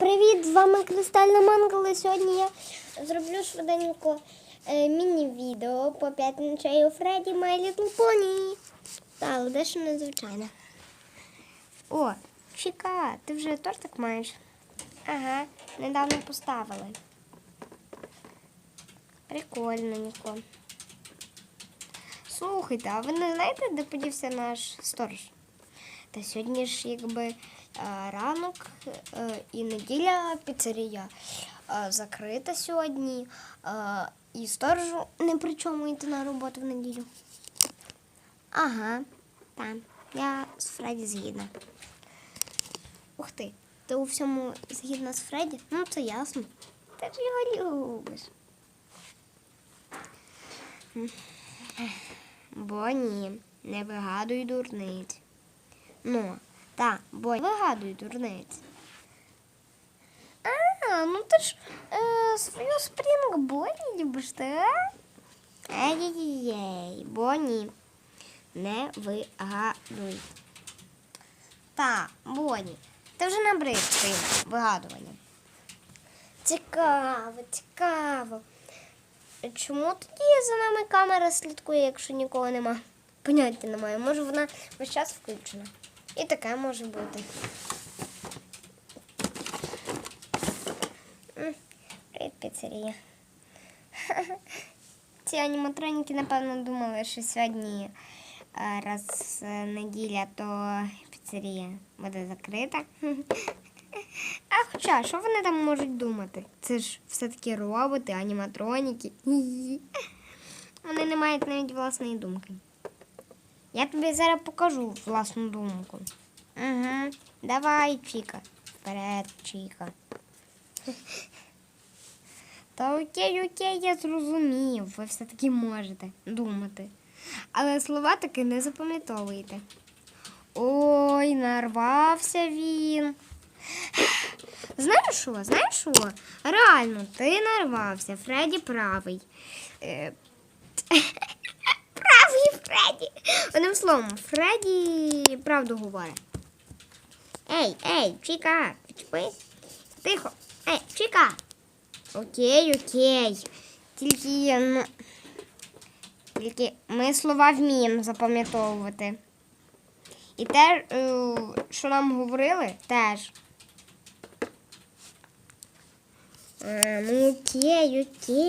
Привіт, з вами Кристальна Мангала. Сьогодні я зроблю швиденько е, міні-відео по 5 ночей Фредді My Little Pony. Та, але дещо незвичайне. О, Чіка, ти вже тортик маєш? Ага, недавно поставили. Прикольно, Ніко. Слухайте, а ви не знаєте, де подівся наш сторож? Та сьогодні ж якби ранок е, і неділя піцерія е, закрита сьогодні. е, І сторожу не при чому йти на роботу в неділю. Ага, так. Я з Фредді згідна. Ух ти, ти у всьому згідна з Фредді? Ну, це ясно. Ти ж його любиш. Бо ні, не вигадуй дурниць. Ну, так, бо вигадуй дурниць. А, ну ти ж е, свою спрінг Бонні любиш, так? Ей-ей-ей, Бонні, не вигадуй. Так, Бонні, ти вже набрид своїм вигадуванням. Цікаво, цікаво. Чому тоді за нами камера слідкує, якщо нікого нема? Поняття немає. Може вона весь час включена. І таке може бути. Привіт, піцерія. Ці аніматроніки, напевно, думали, що сьогодні е, раз неділя, то піцерія буде закрита. А хоча, що вони там можуть думати? Це ж все-таки роботи, аніматроніки. Вони не мають навіть власної думки. Я тобі зараз покажу власну думку. Угу. Давай, Чіка. Вперед, Чіка. Та окей, окей, я зрозумів. Ви все-таки можете думати. Але слова таки не запам'ятовуєте. Ой, нарвався він. Знаєш що? Знаєш що? Реально, ти нарвався. Фредді правий. Е. Одним словом, Фредді правду говорить. Ей, ей, Чіка, відчепи. Тихо. Ей, Чіка. Окей, окей. Тільки, ну. Тільки ми слова вміємо запам'ятовувати. І те, е, що нам говорили, теж. Ну, окей, окей.